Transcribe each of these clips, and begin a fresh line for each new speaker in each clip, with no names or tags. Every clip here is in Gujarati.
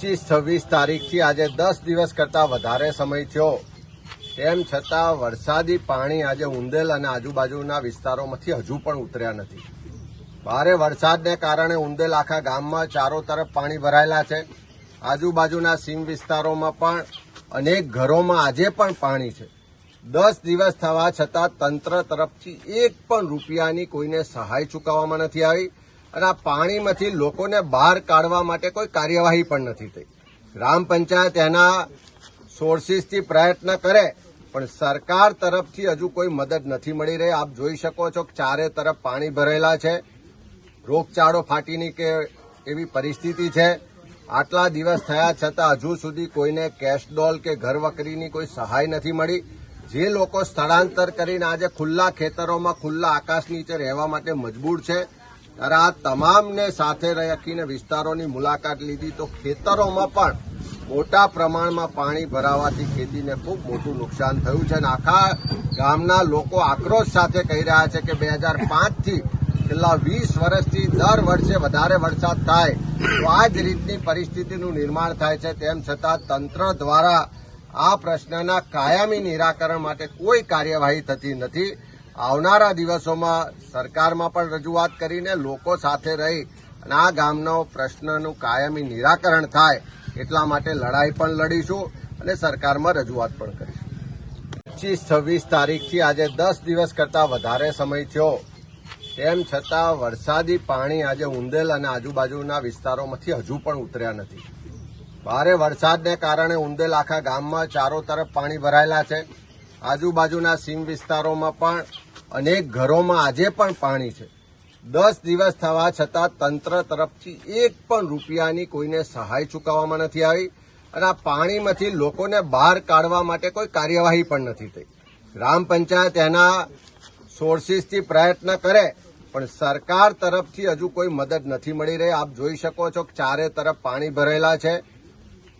પચીસ, છવ્વીસ તારીખથી આજે દસ દિવસ કરતા વધારે સમય થયો. તેમ છતાં વરસાદી પાણી આજે ઉંદેલ અને આજુબાજુના વિસ્તારોમાંથી હજુ પણ ઉતર્યા નથી. ભારે વરસાદને કારણે ઉંદેલ આખા ગામમાં ચારો તરફ પાણી ભરાયેલા છે. આજુબાજુના સીમ વિસ્તારોમાં પણ અનેક ઘરોમાં આજે પણ પાણી છે. દસ દિવસ થવા છતાં તંત્ર તરફથી એક પણ રૂપિયાની કોઈને સહાય ચૂકવવામાં નથી આવી. અને આ પાણીમાંથી લોકોને બહાર કાઢવા માટે કોઈ કાર્યવાહી પણ નથી થઈ. ગ્રામ પંચાયત એના સોર્સિસથી પ્રયત્ન કરે, પણ સરકાર તરફથી હજુ કોઈ મદદ નથી મળી રહી. આપ જોઈ શકો છો કે ચારે તરફ પાણી ભરેલા છે. રોગચાળો ફાટીની કે એવી પરિસ્થિતિ છે. આટલા દિવસ થયા છતાં હજુ સુધી કોઈને કેશ કે ઘર વકરીની કોઈ સહાય નથી મળી. જે લોકો સ્થળાંતર કરીને આજે ખુલ્લા ખેતરોમાં ખુલ્લા આકાશ નીચે રહેવા માટે મજબૂર છે ત્યારે આ તમામને સાથે રાખીને વિસ્તારોની મુલાકાત લીધી તો ખેતરોમાં પણ મોટા પ્રમાણમાં પાણી ભરાવાથી ખેતીને ખૂબ મોટું નુકસાન થયું છે અને આખા ગામના લોકો આક્રોશ સાથે કહી રહ્યા છે કે બે હજાર પાંચથી છેલ્લા વીસ વર્ષથી દર વર્ષે વધારે વરસાદ થાય તો આ જ રીતની પરિસ્થિતિનું નિર્માણ થાય છે. તેમ છતાં તંત્ર દ્વારા આ પ્રશ્નના કાયમી નિરાકરણ માટે કોઈ કાર્યવાહી થતી નથી. આવનારા દિવસોમાં સરકારમાં પણ રજૂઆત કરીને લોકો સાથે રહી અને આ ગામનો પ્રશ્નનું કાયમી નિરાકરણ થાય એટલા માટે લડાઈ પણ લડીશું અને સરકારમાં રજૂઆત પણ કરીશું. પચીસ છવ્વીસ તારીખથી આજે દસ દિવસ કરતાં વધારે સમય થયો. તેમ છતાં વરસાદી પાણી આજે ઉંદેલ અને આજુબાજુના વિસ્તારોમાંથી હજુ પણ ઉતર્યા નથી. ભારે વરસાદને કારણે ઉંદેલ આખા ગામમાં ચારો તરફ પાણી ભરાયેલા છે. આજુબાજુના સીમ વિસ્તારોમાં પણ અનેક ઘરોમાં આજે પણ પાણી છે. દસ દિવસ થવા છતાં તંત્ર તરફથી એક પણ રૂપિયાની કોઈને સહાય ચૂકવવામાં નથી આવી અને આ પાણીમાંથી લોકોને બહાર કાઢવા માટે કોઈ કાર્યવાહી પણ નથી થઈ. ગ્રામ પંચાયત એના સોર્સિસથી પ્રયત્ન કરે, પણ સરકાર તરફથી હજુ કોઈ મદદ નથી મળી રહી. આપ જોઈ શકો છો કે ચારે તરફ પાણી ભરેલા છે.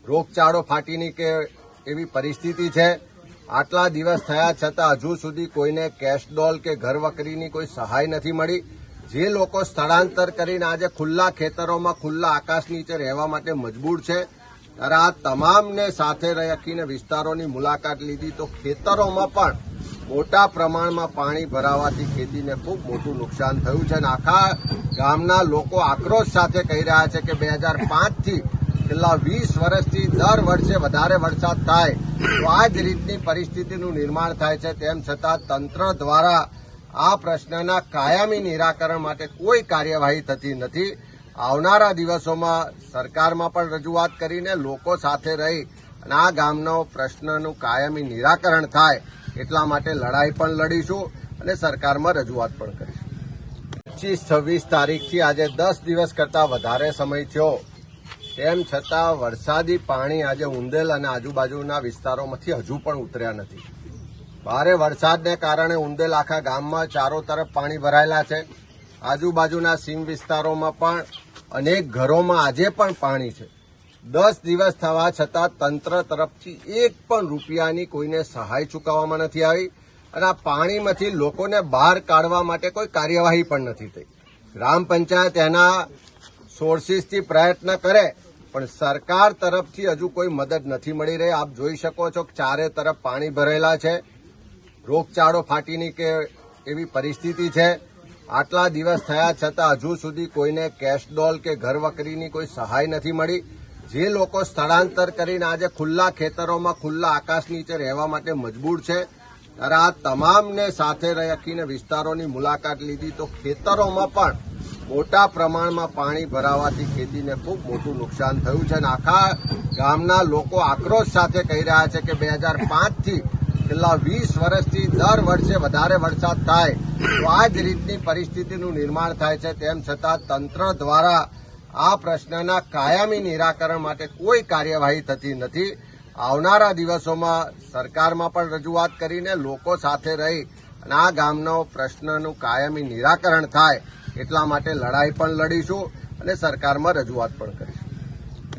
રોગચાળો ફાટીની કે એવી પરિસ્થિતિ છે. આટલા દિવસ થયા છતાં હજુ સુધી કોઈને કેશ કે ઘર વકરીની કોઈ સહાય નથી મળી. જે લોકો સ્થળાંતર કરીને આજે ખુલ્લા ખેતરોમાં ખુલ્લા આકાશ નીચે રહેવા માટે મજબૂર છે, ત્યારે આ તમામને સાથે રાખીને વિસ્તારોની મુલાકાત લીધી તો ખેતરોમાં પણ મોટા પ્રમાણમાં પાણી ભરાવાથી ખેતીને ખૂબ મોટું નુકસાન થયું છે અને આખા ગામના લોકો આક્રોશ સાથે કહી રહ્યા છે કે બે હજાર પાંચથી છેલ્લા વીસ વર્ષથી દર વર્ષે વધારે વરસાદ થાય. આ જ રીતની પરિસ્થિતિનું નિર્માણ થાય છે. તેમ છતાં તંત્ર દ્વારા આ પ્રશ્નના કાયમી નિરાકરણ માટે કોઈ કાર્યવાહી થતી નથી. આવનારા દિવસોમાં સરકારમાં પણ રજૂઆત કરીને લોકો સાથે રહી અને આ ગામનો પ્રશ્નનું કાયમી નિરાકરણ થાય એટલા માટે લડાઈ પણ લડીશું અને સરકારમાં રજૂઆત પણ કરીશું. પચીસ છવ્વીસ તારીખથી આજે દસ દિવસ કરતાં વધારે સમય થયો. તેમ છતાં વરસાદી પાણી આજે ઉંદેલ અને આજુબાજુના વિસ્તારોમાંથી હજુ પણ ઉતર્યા નથી. ભારે વરસાદને કારણે ઉંદેલ આખા ગામમાં ચારો તરફ પાણી ભરાયેલા છે. આજુબાજુના સીમ વિસ્તારોમાં પણ અનેક ઘરોમાં આજે પણ પાણી છે. દસ દિવસ થવા છતાં તંત્ર તરફથી એક પણ રૂપિયાની કોઈને સહાય ચૂકવવામાં નથી આવી અને આ પાણીમાંથી લોકોને બહાર કાઢવા માટે કોઈ કાર્યવાહી પણ નથી થઈ. ગ્રામ પંચાયત એના સોર્સિસથી પ્રયત્ન કરે, પણ સરકાર તરફથી હજુ કોઈ મદદ નથી મળી રહી. આપ જોઈ શકો છો કે ચારે તરફ પાણી ભરેલા છે. રોગચાળો ફાટીની કે એવી પરિસ્થિતિ છે. આટલા દિવસ થયા છતાં હજુ સુધી કોઈને કેશ કે ઘર વકરીની કોઈ સહાય નથી મળી. જે લોકો સ્થળાંતર કરીને આજે ખુલ્લા ખેતરોમાં, ખુલ્લા આકાશ નીચે રહેવા માટે મજબૂર છે, ત્યારે આ તમામને સાથે રાખીને વિસ્તારોની મુલાકાત લીધી. તો ખેતરોમાં પણ મોટા પ્રમાણમાં પાણી ભરાવાથી ખેતીને ખૂબ મોટું નુકસાન થયું છે અને આખા ગામના લોકો આક્રોશ સાથે કહી રહ્યા છે કે બે હજાર પાંચથી છેલ્લા વીસ વર્ષથી દર વર્ષે વધારે વરસાદ થાય તો આ જ રીતની પરિસ્થિતિનું નિર્માણ થાય છે. તેમ છતાં તંત્ર દ્વારા આ પ્રશ્નના કાયમી નિરાકરણ માટે કોઈ કાર્યવાહી થતી નથી. આવનારા દિવસોમાં સરકારમાં પણ રજૂઆત કરીને લોકો સાથે રહી અને આ ગામનો પ્રશ્નનું કાયમી નિરાકરણ થાય. એટલા માટે લડાઈ પણ લડીશું અને સરકારમાં રજૂઆત પણ કરીશું.